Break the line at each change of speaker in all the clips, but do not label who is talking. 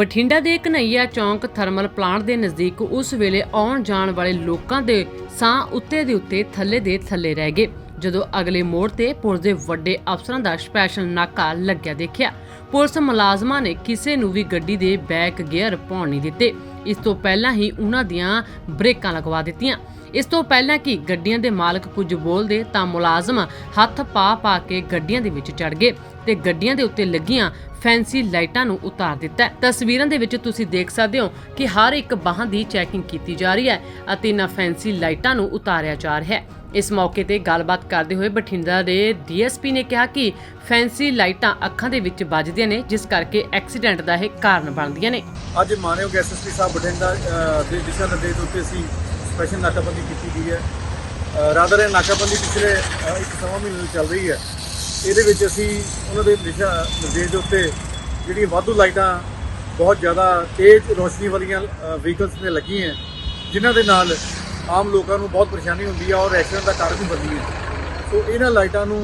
ਬਠਿੰਡਾ ਦੇ ਕਨਈਆ ਚੌਂਕ thermal plant ਦੇ ਨਜ਼ਦੀਕ ਉਸ ਵੇਲੇ ਆਉਣ ਜਾਣ ਵਾਲੇ ਲੋਕਾਂ ਦੇ ਸਾਹ ਉੱਤੇ ਦੇ ਉੱਤੇ ਥੱਲੇ ਦੇ ਥੱਲੇ ਰਹਿ ਗਏ, ਜਦੋਂ ਅਗਲੇ ਮੋੜ ਤੇ ਪੁਲਿਸ ਦੇ ਵੱਡੇ ਅਫਸਰਾਂ ਦਾ ਸਪੈਸ਼ਲ ਨਾਕਾ ਲੱਗਿਆ ਦੇਖਿਆ। ਪੁਲਿਸ ਮੁਲਾਜ਼ਮਾਂ ਨੇ ਕਿਸੇ ਨੂੰ ਵੀ ਗੱਡੀ ਦੇ ਬੈਕ ਗੇਅਰ ਪਾਉਣ ਨਹੀਂ ਦਿੱਤੇ। ਇਸ ਤੋਂ ਪਹਿਲਾਂ ਹੀ ਉਹਨਾਂ ਦੀਆਂ ਬ੍ਰੇਕਾਂ ਲਗਵਾ ਦਿੱਤੀਆਂ। ਇਸ ਤੋਂ ਪਹਿਲਾਂ ਕਿ ਗੱਡੀਆਂ ਦੇ ਮਾਲਕ ਕੁਝ ਬੋਲਦੇ ਤਾਂ ਮੁਲਾਜ਼ਮ ਹੱਥ ਪਾ ਪਾ ਕੇ ਗੱਡੀਆਂ ਦੇ ਵਿੱਚ ਚੜ ਗਏ ਤੇ ਗੱਡੀਆਂ ਦੇ ਉੱਤੇ ਲੱਗੀਆਂ ਫੈਂਸੀ ਲਾਈਟਾਂ ਨੂੰ ਉਤਾਰ ਦਿੱਤਾ। ਤਸਵੀਰਾਂ ਦੇ ਵਿੱਚ ਤੁਸੀਂ ਦੇਖ ਸਕਦੇ ਹੋ ਕਿ ਹਰ ਇੱਕ ਬਾਹਾਂ ਦੀ ਚੈਕਿੰਗ ਕੀਤੀ ਜਾ ਰਹੀ ਹੈ ਅਤੇ ਇਹਨਾਂ ਫੈਂਸੀ ਲਾਈਟਾਂ ਨੂੰ ਉਤਾਰਿਆ ਜਾ ਰਿਹਾ ਹੈ। ਇਸ ਮੌਕੇ ਤੇ ਗੱਲਬਾਤ ਕਰਦੇ ਹੋਏ ਬਠਿੰਡਾ ਦੇ ਡੀਐਸਪੀ ਨੇ ਕਿਹਾ ਕਿ ਫੈਂਸੀ ਲਾਈਟਾਂ ਅੱਖਾਂ ਦੇ ਵਿੱਚ ਵੱਜਦੀਆਂ ਨੇ ਜਿਸ ਕਰਕੇ ਐਕਸੀਡੈਂਟ ਦਾ ਇਹ ਕਾਰਨ ਬਣਦੀਆਂ ਨੇ।
ਅੱਜ ਮਾਨਯੋਗ ਐਸਐਸਪੀ ਸਾਹਿਬ ਬਠਿੰਡਾ ਦੇ ਦਿਸ਼ਾ ਨਿਰਦੇਸ਼ ਦੇ ਉੱਤੇ ਅਸੀਂ ਸਪੈਸ਼ਲ ਨਾਕਾਬੰਦੀ ਕੀਤੀ ਗਈ ਹੈ। ਅ, ਰਾਦਰ ਇਹ ਨਾਕਾਬੰਦੀ ਪਿਛਲੇ ਇੱਕ ਸਵਾ ਮਹੀਨੇ ਚੱਲ ਰਹੀ ਹੈ। ਇਹਦੇ ਵਿੱਚ ਅਸੀਂ ਉਹਨਾਂ ਦੇ ਦਿਸ਼ਾ ਨਿਰਦੇਸ਼ ਦੇ ਉੱਤੇ ਜਿਹੜੀਆਂ ਵਾਧੂ ਲਾਈਟਾਂ ਬਹੁਤ ਜ਼ਿਆਦਾ ਤੇਜ਼ ਰੋਸ਼ਨੀ ਵਾਲੀਆਂ ਵਹੀਕਲਸ ਤੇ ਲੱਗੀਆਂ ਜਿਨ੍ਹਾਂ ਦੇ ਨਾਲ ਆਮ ਲੋਕਾਂ ਨੂੰ ਬਹੁਤ ਪਰੇਸ਼ਾਨੀ ਹੁੰਦੀ ਹੈ ਔਰ ਐਕਸੀਡੈਂਟ ਦਾ ਕਾਰਨ ਵੀ ਬਣਦੀ ਹੈ ਸੋ ਇਹਨਾਂ ਲਾਈਟਾਂ ਨੂੰ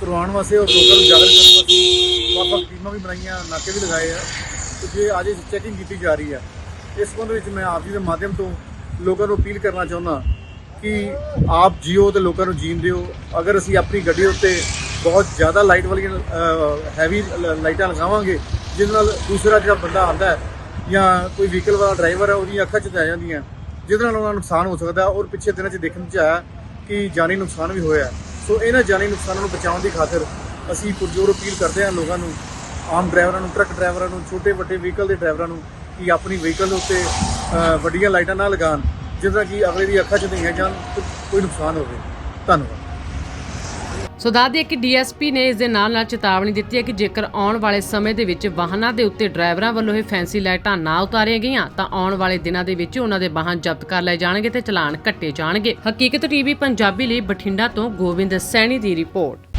ਕਰਵਾਉਣ ਵਾਸਤੇ ਔਰ ਲੋਕਾਂ ਨੂੰ ਜਾਗਰੂਕ ਕਰਨ ਵਾਸਤੇ ਵੱਖ-ਵੱਖ ਟੀਮਾਂ ਵੀ ਬਣਾਈਆਂ, ਨਾਕੇ ਵੀ ਲਗਾਏ ਆ। ਤੇ ਜੇ ਅੱਜ ਚੈਕਿੰਗ ਕੀਤੀ ਜਾ ਰਹੀ ਹੈ ਇਸ ਸੰਬੰਧ ਵਿੱਚ ਮੈਂ ਆਪ ਜੀ ਦੇ ਮਾਧਿਅਮ ਤੋਂ ਲੋਕਾਂ ਨੂੰ ਅਪੀਲ ਕਰਨਾ ਚਾਹੁੰਦਾ ਕਿ ਆਪ ਜੀਓ ਤੇ ਲੋਕਾਂ ਨੂੰ ਜੀਣ ਦਿਓ। ਅਗਰ ਅਸੀਂ ਆਪਣੀ ਗੱਡੀ ਉੱਤੇ ਬਹੁਤ ਜ਼ਿਆਦਾ ਲਾਈਟ ਵਾਲੀਆਂ ਹੈਵੀ ਲਾਈਟਾਂ ਲਗਾਵਾਂਗੇ, ਜਿਹਦੇ ਨਾਲ ਦੂਸਰਾ ਜਿਹੜਾ ਬੰਦਾ ਆਉਂਦਾ ਹੈ ਜਾਂ ਕੋਈ ਵਹੀਕਲ ਵਾਲਾ ਡਰਾਈਵਰ ਹੈ ਉਹਦੀਆਂ ਅੱਖਾਂ 'ਚ ਪੈ ਜਾਂਦੀਆਂ। ਜਿਹਦੇ ਨਾਲ ਉਹਨਾਂ ਦਾ ਨੁਕਸਾਨ ਹੋ ਸਕਦਾ ਔਰ ਪਿੱਛੇ ਦਿਨਾਂ 'ਚ ਦੇਖਣ 'ਚ ਆਇਆ ਕਿ ਜਾਨੀ ਨੁਕਸਾਨ ਵੀ ਹੋਇਆ। ਸੋ ਇਹਨਾਂ ਜਾਨੀ ਨੁਕਸਾਨਾਂ ਨੂੰ ਬਚਾਉਣ ਦੀ ਖਾਤਰ ਅਸੀਂ ਪੁਰਜੋਰ ਅਪੀਲ ਕਰਦੇ ਹਾਂ ਲੋਕਾਂ ਨੂੰ, ਆਮ ਡਰਾਈਵਰਾਂ ਨੂੰ, ਟਰੱਕ ਡਰਾਈਵਰਾਂ ਨੂੰ, ਛੋਟੇ ਵੱਡੇ ਵਹੀਕਲ ਦੇ ਡਰਾਈਵਰਾਂ ਨੂੰ ਕਿ ਆਪਣੀ ਵਹੀਕਲ ਦੇ ਉੱਤੇ ਵੱਡੀਆਂ ਲਾਈਟਾਂ ਨਾ ਲਗਾਉਣ ਜਿਹਦੇ ਨਾਲ ਕਿ ਅਗਲੇ ਦੀ ਅੱਖਾਂ 'ਚ ਨਹੀਂ ਜਾਣ ਤੇ ਕੋਈ ਨੁਕਸਾਨ ਹੋਵੇ। ਧੰਨਵਾਦ।
ਸੋ ਦੱਸਦੇ ਕਿ ਡੀਐਸਪੀ ਨੇ ਇਸ ਦੇ ਨਾਲ ਨਾਲ ਚੇਤਾਵਨੀ ਦਿੱਤੀ ਹੈ ਕਿ ਜੇਕਰ ਆਉਣ ਵਾਲੇ ਸਮੇਂ ਦੇ ਵਿੱਚ ਵਾਹਨਾਂ ਦੇ ਉੱਤੇ ਡਰਾਈਵਰਾਂ ਵੱਲੋਂ ਇਹ ਫੈਂਸੀ ਲਾਈਟਾਂ ਨਾ ਉਤਾਰੀਆਂ ਗਈਆਂ, ਤਾਂ ਆਉਣ ਵਾਲੇ ਦਿਨਾਂ ਦੇ ਵਿੱਚ ਉਹਨਾਂ ਦੇ ਵਾਹਨ ਜ਼ਬਤ ਕਰ ਲਏ ਜਾਣਗੇ ਤੇ ਚਲਾਨ ਕੱਟੇ ਜਾਣਗੇ। ਹਕੀਕਤ ਟੀਵੀ ਪੰਜਾਬੀ ਲਈ ਬਠਿੰਡਾ ਤੋਂ ਗੋਬਿੰਦ ਸੈਣੀ ਦੀ ਰਿਪੋਰਟ।